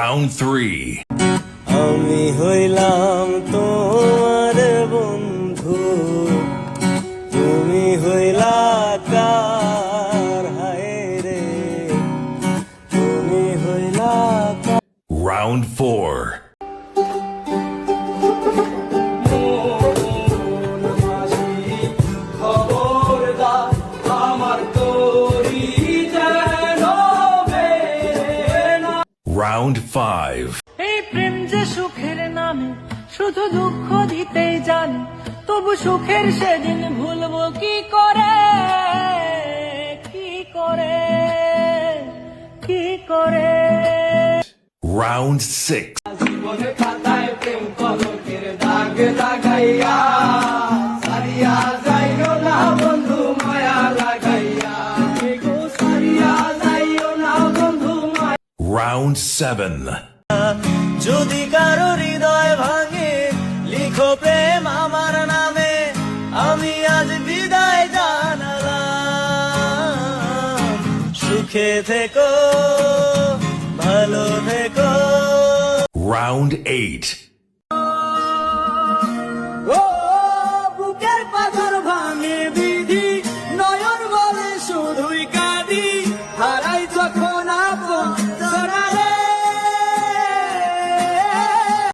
Round three. আমি হইলাম তোমার বন্ধু। তুমি হইলা কার রে? তুমি হইলা কার Round Round five. এই প্রেম যে সুখের নামে শুধু দুঃখ দিতেই জানে তবু সুখের সেদিন ভুলবো কি করে কি করে কি করে Round six. জীবনে খাতায় প্রেম কলকের দাগ দাগাইয়া রাউন্ড সেভেন যদি কারও হৃদয় ভাঙে লিখো প্রেম আমার নামে আমি আজ বিদায় জানালাম। সুখে থেকো ভালো থেকো। রাউন্ড এইট বুকের পাথর ভাঙে বিধি নয়ন বলে শুধুই